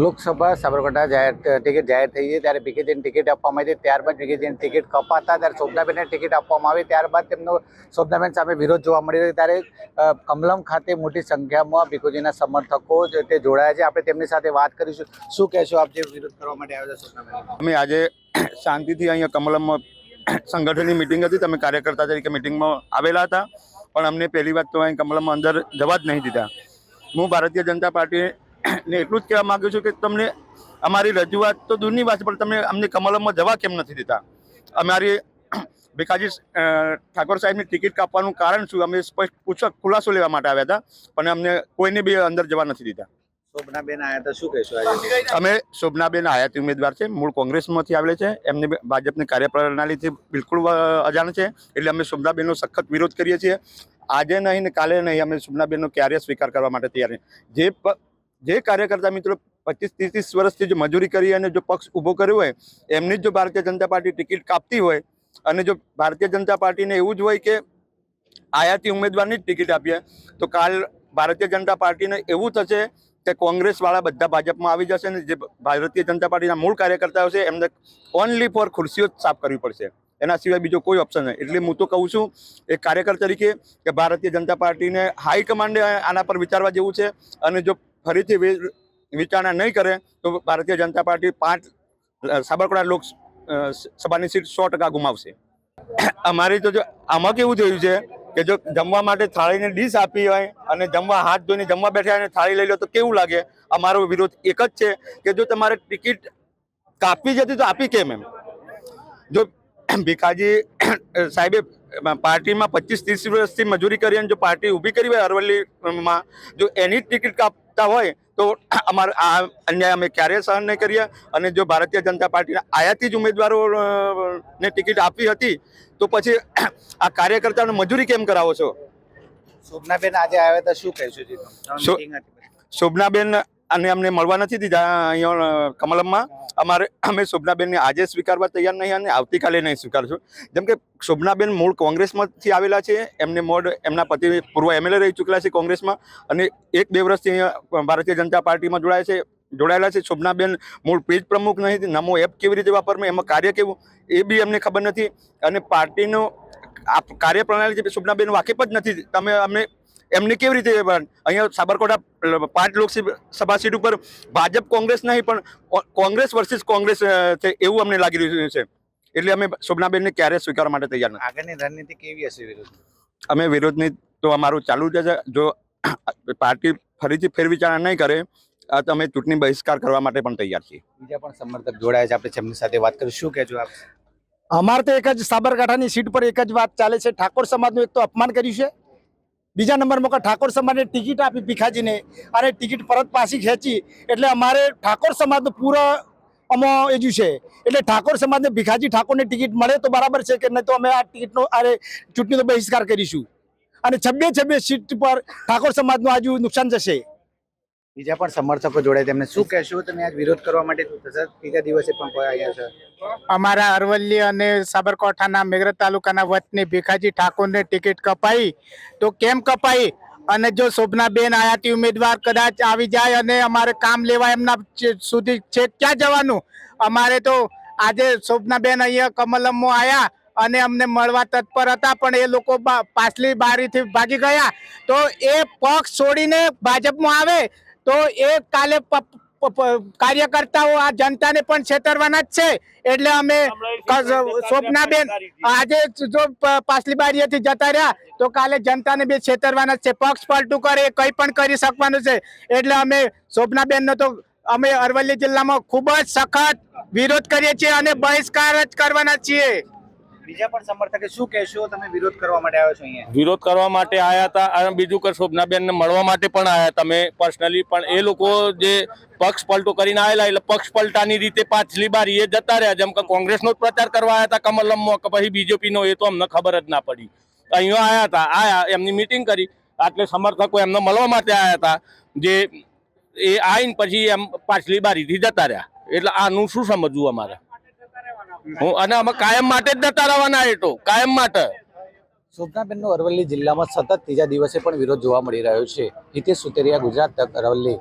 લોકસભા સાબરકાંઠા જાહેર ટિકિટ જાહેર થઈ હતી ત્યારે ભીખેજીન ટિકિટ આપવામાં આવી હતી ત્યારબાદ ભીખીજીની ટિકિટ કપાતા ત્યારે શોભનાબેનને ટિકિટ આપવામાં આવી. ત્યારબાદ તેમનો શોભનાબેન સામે વિરોધ જોવા મળી રહ્યો ત્યારે કમલમ ખાતે મોટી સંખ્યામાં ભીખુજીના સમર્થકો તે જોડાયા છે. આપણે તેમની સાથે વાત કરીશું. શું કહેશો આપ જે વિરોધ કરવા માટે આવ્યા છો શોભનાબેન? અમે આજે શાંતિથી અહીંયા કમલમમાં સંગઠનની મિટિંગ હતી. તમે કાર્યકર્તા તરીકે મિટિંગમાં આવેલા હતા. પણ અમને પહેલી વાત તો અહીં કમલમમાં અંદર જવા જ નહીં દીધા. હું ભારતીય જનતા પાર્ટીને એટલું જ કહેવા માંગુ છું કે તમને અમારી રજૂઆત તો દૂરની વાત છે પણ તમે અમને કમલમમાં જવા કેમ નથી દેતા અમારી ભીખાજી ઠાકોર સાહેબની ટિકિટ કાપવાનું કારણ શું? અમે સ્પષ્ટ પૂછક ખુલાસો લેવા માટે આવ્યા હતા પણ અમને કોઈને બી અંદર જવા નથી દીધા. શોભનાબેન આવ્યા તો શું કહેશો અમે શોભનાબેન આયાતી ઉમેદવાર છે મૂળ કોંગ્રેસમાંથી આવેલા છે. એમને ભાજપની કાર્યપ્રણાલીથી બિલકુલ અજાણ છે એટલે અમે શોભનાબેનનો સખત વિરોધ કરીએ છીએ. આજે નહીં ને કાલે નહીં અમે શોભનાબેનનો ક્યારે સ્વીકાર કરવા માટે તૈયાર જે જે કાર્યકર્તા મિત્રો પચીસ, ત્રીસ વર્ષથી જો મજૂરી કરી અને જો પક્ષ ઊભો કર્યો હોય, એમની જ જો ભારતીય જનતા પાર્ટી ટિકિટ કાપતી હોય, અને જો ભારતીય જનતા પાર્ટીને એવું જ હોય કે આયાતી ઉમેદવારની જ ટિકિટ આપીએ, તો કાલ ભારતીય જનતા પાર્ટીને એવું થશે કે કોંગ્રેસવાળા બધા ભાજપમાં આવી જશે ને જે ભારતીય જનતા પાર્ટીના મૂળ કાર્યકર્તાઓ છે, એમને ઓનલી ફોર ખુરશીઓ જ સાફ કરવી પડશે. એના સિવાય બીજો કોઈ ઓપ્શન નહીં. એટલે હું તો કહું છું એક કાર્યકર તરીકે કે ભારતીય જનતા પાર્ટીને હાઈકમાન્ડે આના પર વિચારવા જેવું છે, અને જો ફરીથી વિચારણા નહીં કરે તો ભારતીય જનતા પાર્ટી પાંચ અ, સાબરકાંઠા લોક સભાની સીટ સો ટકા ગુમાવશે. અમારી તો જો આમાં કેવું થયું છે કે જો જમવા માટે થાળીને ડીશ આપી હોય અને જમવા હાથ ધોઈને જમવા બેઠા અને થાળી લઈ લો તો કેવું લાગે? અમારો વિરોધ એક જ છે કે જો તમારે ટિકિટ કાપી જતી તો આપી કેમ એમ? જો ભીખાજી સાહેબે પાર્ટીમાં પચીસ ત્રીસ વર્ષથી મજૂરી કરી અને જો પાર્ટી ઊભી કરી હોય અરવલ્લીમાં જો એની ટિકિટ કાપતા હોય તો અમારે આ અન્યાય અમે ક્યારેય સહન નહીં કરીએ. અને જો ભારતીય જનતા પાર્ટીના આયાતી જ ઉમેદવારોને ટિકિટ આપી હતી તો પછી આ કાર્યકર્તાઓને મજૂરી કેમ કરાવો છો? શોભનાબેન આજે આવ્યા હતા શું કહેશો. શોભનાબેન અને અમને મળવા નથી દીધા અહીંયા કમલમમાં. અમારે અમે શોભનાબેનને આજે સ્વીકારવા તૈયાર નહીં અને આવતીકાલે નહીં સ્વીકારશું. જેમ કે શોભનાબેન મૂળ કોંગ્રેસમાંથી આવેલા છે, એમને મોડ એમના પતિ પૂર્વ એમએલએ રહી ચૂકેલા છે કોંગ્રેસમાં અને એક બે વર્ષથી અહીંયા ભારતીય જનતા પાર્ટીમાં જોડાયા છે, જોડાયેલા છે. શોભનાબેન મૂળ પેજ પ્રમુખ નહીં, નમો એપ કેવી રીતે વાપરવું, એમાં કાર્ય કેવું, એ બી અમને ખબર નથી. અને પાર્ટીનો આ કાર્યપ્રણાલી છે શોભનાબેન વાકેફ જ નથી, તમે અમને એમને કેવી રીતે અહીંયા સાબરકોટા પાંચ લોકસભા સીટ ઉપર ભાજપ કોંગ્રેસ નહીં પણ કોંગ્રેસ વર્સિસ કોંગ્રેસ છે એવું અમને લાગી રહ્યું છે. એટલે અમે શોભનાબેનને ક્યારેય સ્વીકારવા માટે તૈયાર નથી. આગળની રણનીતિ કેવી હશે વિરોધ અમે વિરોધની તો અમારું ચાલુ જ છે જો પાર્ટી ફરીથી ફેરવિચારણા નહીં કરે આ તો અમે ચૂંટણી બહિષ્કાર કરવા માટે પણ તૈયાર છીએ. બીજા પણ સમર્થક જોડાયા છે. આપણે એમની સાથે વાત કરીશું શું કહેજો આપ? અમારે તો એક જ સાબરકાંઠાની સીટ પર એક જ વાત ચાલે છે. ઠાકોર સમાજનું એક તો અપમાન કર્યું છે. બીજા નંબરમાં કે ઠાકોર સમાજને ટિકિટ આપી ભીખાજીને. અને ટિકિટ પરત પાછી ખેંચી. એટલે અમારે ઠાકોર સમાજનું પૂરો અમો એજ્યું છે. એટલે ઠાકોર સમાજને ભીખાજી ઠાકોરને ટિકિટ મળે તો બરાબર છે કે નહીં તો અમે આ ટિકિટનો અરે ચૂંટણીનો બહિષ્કાર કરીશું. અને છબ્બે છબ્બે સીટ પર ઠાકોર સમાજનું આજુ નુકસાન જશે. બીજા પણ સમર્થકો જોડે તેમને શું કહેશો? તમે આજ વિરોધ કરવા માટે ત્રીજા દિવસે પણ આવ્યા છે. અમારા અરવલ્લી અને સાબરકાંઠાના મેઘરજ તાલુકાના વતની ભીખાજી ઠાકોરને ટિકિટ કપાઈ. તો કેમ કપાઈ? અને જો શોભનાબેન આયાતી ઉમેદવાર કદાચ આવી જાય અને અમારે કામ લેવા એમના સુધી છે ક્યાં જવાનું? અમારે તો આજે શોભનાબેન અહીંયા કમલમમાં આવ્યા અને અમને મળવા તત્પર હતા, પણ એ લોકો પાછલી બારીથી ભાગી ગયા. તો એ પક્ષ છોડીને ભાજપમાં આવે તો એ કાલે કાર્યકર્તાઓ આ જનતાને પણ છેતરવાના જ છે. એટલે અમે સ્વપ્નાબેન આજે જો પાછલી બારીએથી જતા રહ્યા તો કાલે જનતાને બી છેતરવાના જ છે. પક્ષ પલટું કરે એ કંઈ પણ કરી શકવાનું છે. એટલે અમે સ્વપ્નાબેનનો તો અમે અરવલ્લી જિલ્લામાં ખૂબ જ સખત વિરોધ કરીએ છીએ અને બહિષ્કાર જ કરવાના છીએ. બીજા પણ સમર્થકે શું કહેશો? તમે વિરોધ કરવા માટે આવ્યો છો અહીંયા. વિરોધ કરવા માટે આવ્યા હતા અને બીજું કે શોભનાબેનને મળવા માટે પણ આવ્યા તમે પર્સનલી પણ એ લોકો જે પક્ષ પલટો કરીને આવેલા એટલે પક્ષ પલટાની રીતે પાછલી બારી એ જતા રહ્યા. જેમ કે કોંગ્રેસનો જ પ્રચાર કરવા આવ્યા હતા કમલમમાં કે પછી બીજેપીનો, એ તો અમને ખબર જ ના પડી. અહીંયા આયા હતા, આયા, એમની મિટિંગ કરી. આટલે સમર્થકો એમને મળવા માટે આવ્યા હતા. જે એ આવીને પછી એમ પાછલી બારીથી જતા રહ્યા. એટલે આનું શું સમજવું અમારે? હું અને અમે કાયમ માટે જ જતા રહેવાના એ કાયમ માટે. શોભનાબેનનો અરવલ્લી જિલ્લામાં સતત ત્રીજા દિવસે પણ વિરોધ જોવા મળી રહ્યો છે. હિતેશ સુતેરિયા, ગુજરાત તક અરવલ્લી.